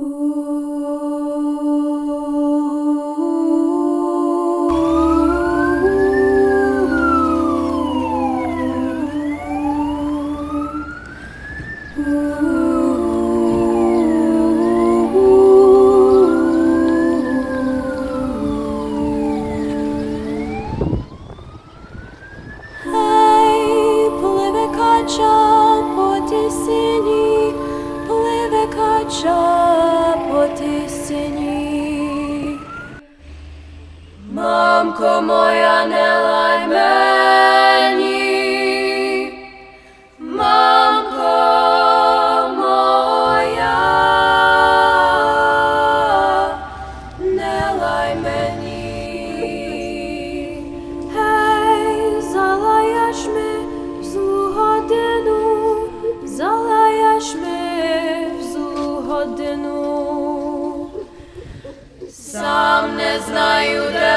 Ooh. Мамко моя,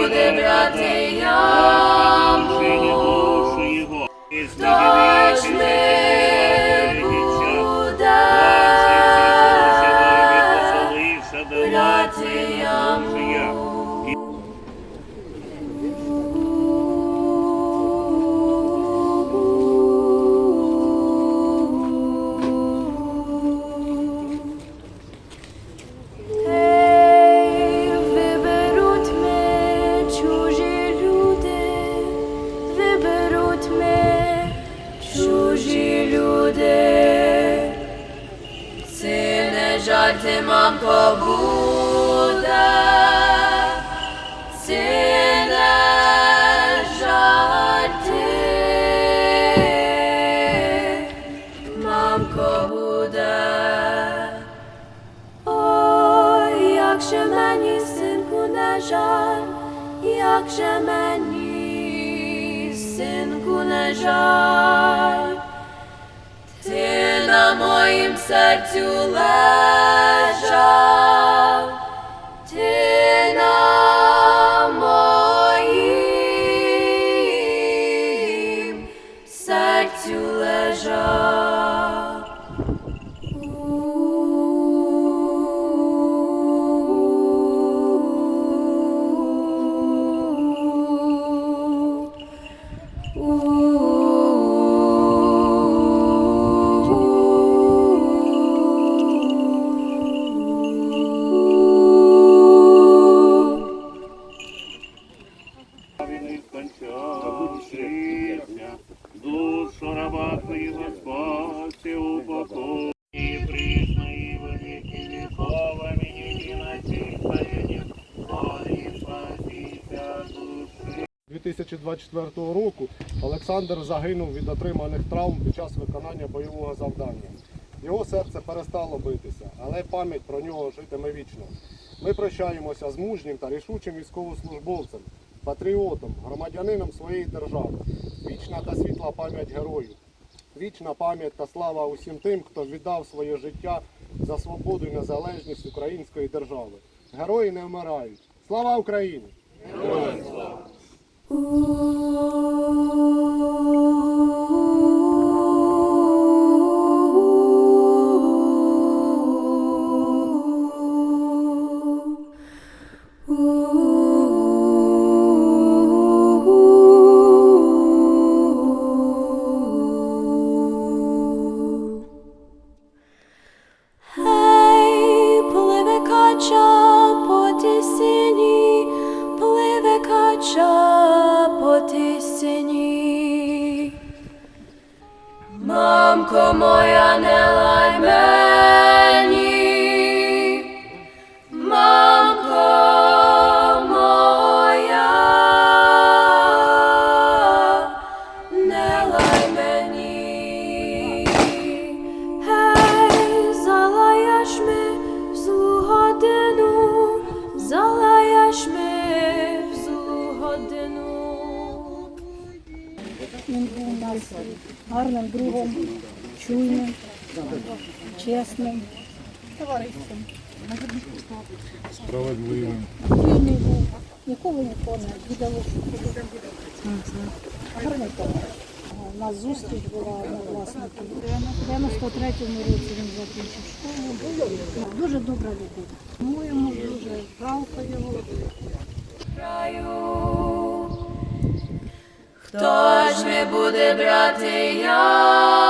Буде брати яму? Жаль, ти, мамко, буде. Це не жаль, як же мені, синку, не жаль, моїм серцю лежав, ти на моїм серцю лежав. Він 2024 року Олександр загинув від отриманих травм під час виконання бойового завдання. Його серце перестало битися, але пам'ять про нього житиме вічно. Ми прощаємося з мужнім та рішучим військовослужбовцем, патріотом, громадянином своєї держави. Вічна та світла пам'ять герою. Вічна пам'ять та слава усім тим, хто віддав своє життя за свободу і незалежність української держави. Герої не вмирають. Слава Україні! Ooh. Пливе кача по тисині. Мамко моя, не лай мені, гарним другом, чуйним, чесним, товариством. Справедливим. Вільний був, ніколи нікого не віддали. Гарний товариш. У нас зустріч була на власники. У 93-му році він закінчив школу. Дуже добра людина. Йому дуже жалко його. Хто ж не буде брати я?